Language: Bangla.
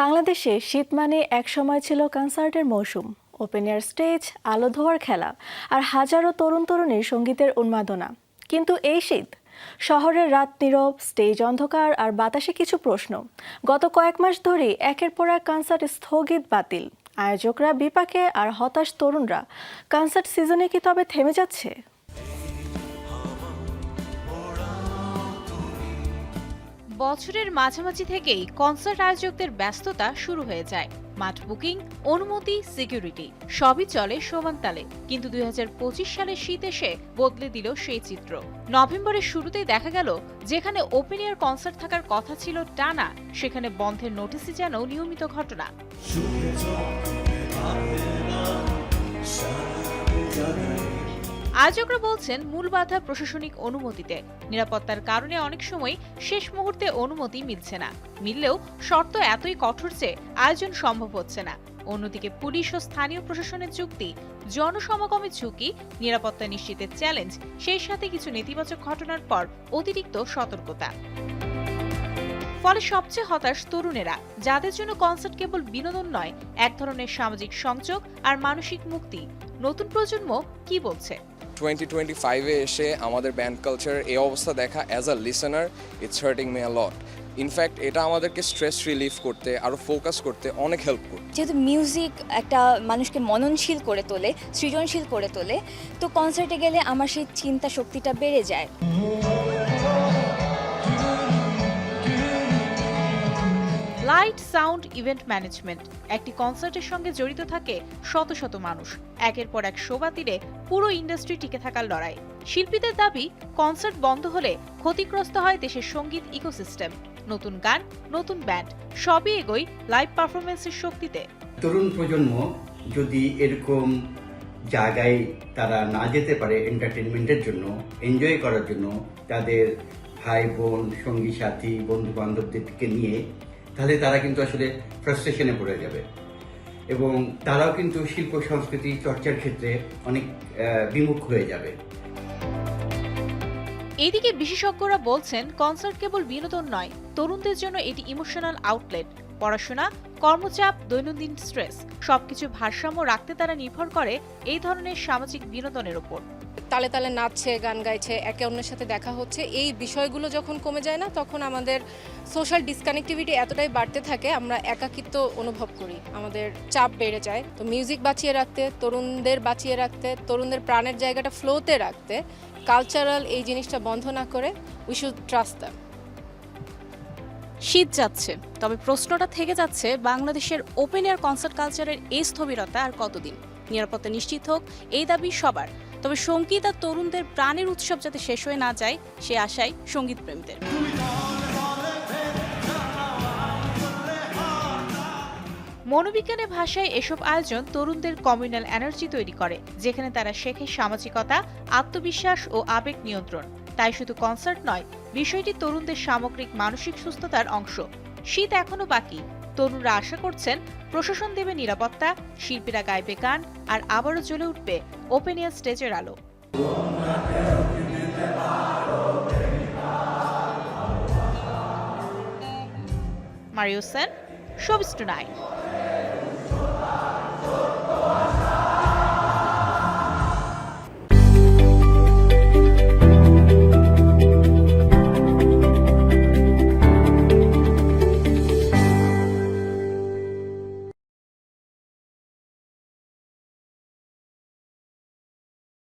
বাংলাদেশে শীত মানে একসময় ছিল কনসার্টের মৌসুম, ওপেন এয়ার স্টেজ, আলো ধোয়ার খেলা আর হাজারো তরুণ তরুণীর সঙ্গীতের উন্মাদনা। কিন্তু এই শীত, শহরের রাত নীরব, স্টেজ অন্ধকার আর বাতাসে কিছু প্রশ্ন। গত কয়েক মাস ধরেই একের পর এক কনসার্ট স্থগিত বাতিল। আয়োজকরা বিপাকে আর হতাশ তরুণরা, কনসার্ট সিজনে কি তবে থেমে যাচ্ছে? বছরের মাঝামাঝি থেকেই কনসার্ট আয়োজকদের ব্যস্ততা শুরু হয়ে যায়। মাঠ বুকিং, অনুমতি, সিকিউরিটি, সবই চলে সমান তালে। কিন্তু দুই সালের শীত এসে বদলে দিল সেই চিত্র। নভেম্বরের শুরুতেই দেখা গেল, যেখানে ওপেন এয়ার কনসার্ট থাকার কথা ছিল টানা, সেখানে বন্ধের নোটিশই যেন নিয়মিত ঘটনা। আয়োজকরা বলছেন, মূল বাধা প্রশাসনিক অনুমতিতে। নিরাপত্তার কারণে অনেক সময় শেষ মুহূর্তে অনুমতি মিলছে না। মিললেও শর্ত এতই কঠোর যে আয়োজন সম্ভব হচ্ছে না। অন্যদিকে পুলিশ ও স্থানীয় প্রশাসনের যুক্তি জনসমাগমের ঝুঁকি, নিরাপত্তা নিশ্চিতের চ্যালেঞ্জ, সেই সাথে কিছু নেতিবাচক ঘটনার পর অতিরিক্ত সতর্কতা। ফলে সবচেয়ে হতাশ তরুণেরা, যাদের জন্য কনসার্ট কেবল বিনোদন নয়, এক ধরনের সামাজিক সংযোগ আর মানসিক মুক্তি। নতুন প্রজন্ম কি বলছে? টোয়েন্টি টোয়েন্টি ফাইভে এসে আমাদের ব্যান্ড কালচারের এই অবস্থা দেখা as a listener it's hurting me a lot in fact এটা আমাদেরকে স্ট্রেস রিলিফ করতে আরও ফোকাস করতে অনেক হেল্প করে যেহেতু মিউজিক একটা মানুষকে মননশীল করে তোলে, সৃজনশীল করে তোলে, তো কনসার্টে গেলে আমার সেই চিন্তা শক্তিটা বেড়ে যায়। Light sound event management. একটি কনসার্টের সঙ্গে জড়িত থাকে শত শত মানুষ। একের পর এক শোভা তীরে পুরো ইন্ডাস্ট্রি টিকে থাকার লড়াই। শিল্পীদের দাবি, কনসার্ট বন্ধ হলে ক্ষতিগ্রস্ত হয় দেশের সংগীত ইকোসিস্টেম। নতুন গান, নতুন ব্যান্ড, সবই এগোই লাইভ পারফরমেন্সের শক্তিতে। তরুণ প্রজন্ম যদি এরকম জায়গায় তারা না যেতে পারে এন্টারটেনমেন্টের জন্য এনজয় করার জন্য, তাদের ভাই বোন সঙ্গী সাথী বন্ধু বান্ধবদেরকে নিয়ে তাহলে তারা কিন্তু আসলে ফ্রাস্ট্রেশনে পড়ে যাবে। এবং তারাও কিন্তু শিল্প, সংস্কৃতি চর্চার ক্ষেত্রে অনেক বিমুখ হয়ে যাবে। এদিকে বিশেষজ্ঞরা বলছেন কনসার্ট কেবল বিনোদন নয়, তরুণদের জন্য এটি ইমোশনাল আউটলেট পড়াশোনা, কর্মচাপ, দৈনন্দিন স্ট্রেস সবকিছু ভারসাম্য রাখতে তারা নির্ভর করে এই ধরনের সামাজিক বিনোদনের ওপর। তালে তালে নাচছে, গান গাইছে, একে অন্যের সাথে দেখা হচ্ছে। এই বিষয়গুলো যখন কমে যায় না, তখন আমাদের সোশ্যাল ডিসকানেক্টিভিটি এতটাই বাড়তে থাকে, আমরা একাকিত্ব অনুভব করি। আমাদের চাপ বেড়ে যায়। তো মিউজিক বাঁচিয়ে রাখতে, তরুণদের বাঁচিয়ে রাখতে, তরুণদের প্রাণের জায়গাটা ফ্লোতে রাখতে কালচারাল এই জিনিসটা বন্ধ না করে উই শুড ট্রাস্ট দ্যাম শীত যাচ্ছে, তবে প্রশ্নটা থেকে যাচ্ছে, বাংলাদেশের ওপেন এয়ার কনসার্ট কালচারের এই স্থবিরতা আর কতদিন? নিরাপত্তা নিশ্চিত হোক, এই দাবি সবার। তবে সংগীত আর তরুণদের প্রাণের উৎসব যাতে শেষ হয়ে না যায়, সে আশায় সংগীত প্রেমীদের। মনোবিজ্ঞানের ভাষায় এসব আয়োজন তরুণদের কমিউনাল এনার্জি তৈরি করে, যেখানে তারা শেখে সামাজিকতা, আত্মবিশ্বাস ও আবেগ নিয়ন্ত্রণ। তাই শুধু কনসার্ট নয়, বিষয়টি তরুণদের সামগ্রিক মানসিক সুস্থতার অংশ। শীত এখনও বাকি তরুণরা আশা করছেন প্রশাসন দেবে নিরাপত্তা, শিল্পীরা গাইবে গান আর আবারও জ্বলে উঠবে ওপেন এয়ার স্টেজের আলো। Mario Sen showbiz